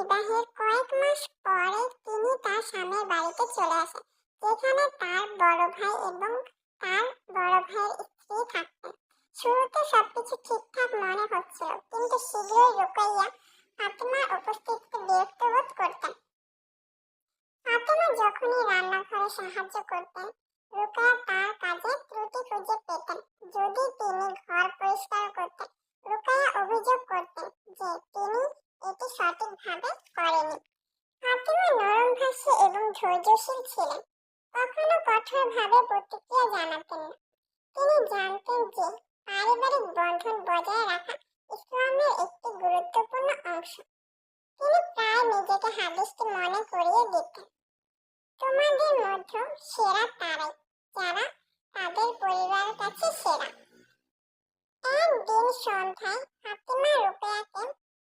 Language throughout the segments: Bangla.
বিবাহের কয়েক মাস পরে তিনি তার স্বামীর বাড়িতে চলে আসেন, যেখানে তার বড় ভাই এবং তার বড় ভাইয়ের স্ত্রী থাকতেন। শুরুতে সবকিছু ঠিকঠাক মনে হচ্ছিল, কিন্তু শীঘ্রই রুকাইয়া ফাতেমার উপস্থিতিতে বিরক্ত বোধ করতেন। ফাতেমা যখনই রান্নাঘরে সাহায্য করতেন, রুকাইয়া তার কাজে ত্রুটি খুঁজে পেতেন, যদি তিনি ঘর পরিষ্কার করতেন রুকাইয়া অভিযোগ করতেন যে তিনি এটি সঠিকভাবে করেনি। ফাতেমা নরমভাষী এবং ধৈর্যশীল ছিলেন। কখনো কঠোরভাবে প্রতিক্রিয়া জানাতেন না। তিনি জানতেন যে পারিবারিক বন্ধন বজায় রাখা ইসলামের একটি গুরুত্বপূর্ণ অংশ। তিনি প্রায় নিজেকে হাদিসটি মনে করিয়ে দিতেন। তোমাদের মধ্যে সেরা তারাই, যারা তাদের পরিবারের কাছে সেরা। একদিন সন্ধ্যায় ফাতিমা রুকেয়াকে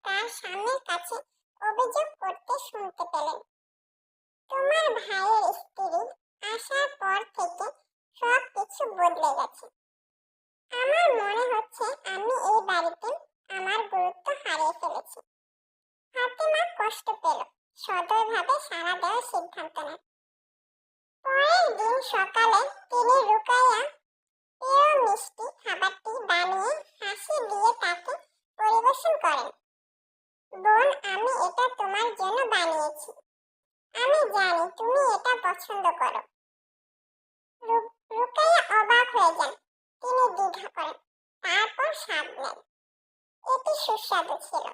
তার স্বামীর কাছে অভিযোগ করতে শুনতে পেলেন। তোমার ভাইয়ের স্ত্রী আসার পর থেকে সব কিছু বদলে গেছে। আমার মনে হচ্ছে আমি এই বাড়িতে আমার গুরুত্ব হারিয়ে ফেলেছি। ফাতিমা কষ্ট পেল সদয়ভাবে সাড়া দেওয়ার সিদ্ধান্ত নেয়। পরের দিন সকালে তিনি রুকাইয়া, প্রিয় মিষ্টি খাবারটি বানিয়ে হাসি দিয়ে তাকে পরিবেশন করেন বোন আমি এটা তোমার জন্য বানিয়েছি। আমি জানি তুমি এটা পছন্দ করো। রুকাইয়া অবাক হয়ে যান। তিনি দ্বিধা করেন। তারপর স্বাদ নেন এটি সুস্বাদু ছিল।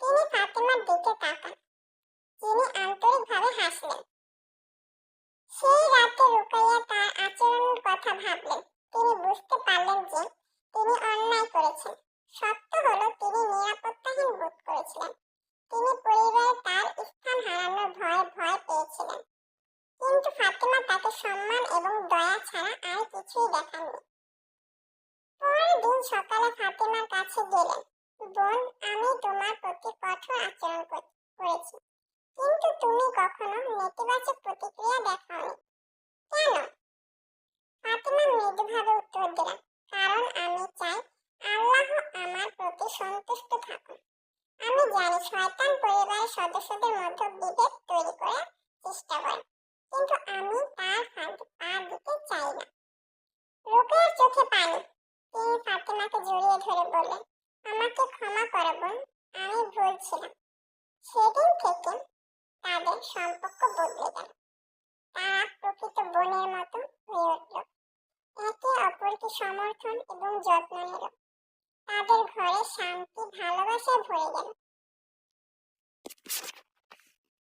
তিনি ফাতেমার দিকে তাকান। যিনি আন্তরিকভাবে হাসলেন। সেই রাতে রুকাইয়া তার আচরণের কথা ভাবলেন। তিনি বুঝতে পারলেন যে তিনি অন্যায় করেছেন। সত্য হলো তিনি নিরাপত্তাহীন বোধ করেছিলেন। তিনি পরিবারে তার স্থান হারানোর ভয়ে ভয় পেয়েছিলেন। কিন্তু ফাতেমা তাকে সম্মান এবং দয়া ছাড়া আর কিছুই দেখাননি। পরের দিন সকালে ফাতেমার কাছে গেলেন। বোন, আমি তোমার প্রতি কঠোর আচরণ কর- করেছি। কিন্তু তুমি কখনো নেতিবাচক প্রতিক্রিয়া দেখাওনি। কেন? ফাতেমা মৃদুভাবে উত্তর দিলেন, কারণ আমি চাই আল্লাহ আমার প্রতি সন্তুষ্ট থাকুন। আমি জানি শয়তান পরিবারের সদস্যদের মধ্যে বিভেদ তৈরি করার চেষ্টা করে, কিন্তু আমি তার ফাঁদে পা দিতে চাই না। রোকেয়ার চোখে পানি। তিনি ফাতেমাকে জড়িয়ে ধরে বললেন, আমাকে ক্ষমা করো বোন, আমি ভুল ছিলাম। সেদিন থেকে তাদের সম্পর্ক বদলে গেল। তারা প্রকৃত বোনের মতো হয়ে উঠল। একে অপরকে সমর্থন এবং যত্ন নিল। তাদের ঘরে শান্তি ভালোবাসায় ভরে গেল।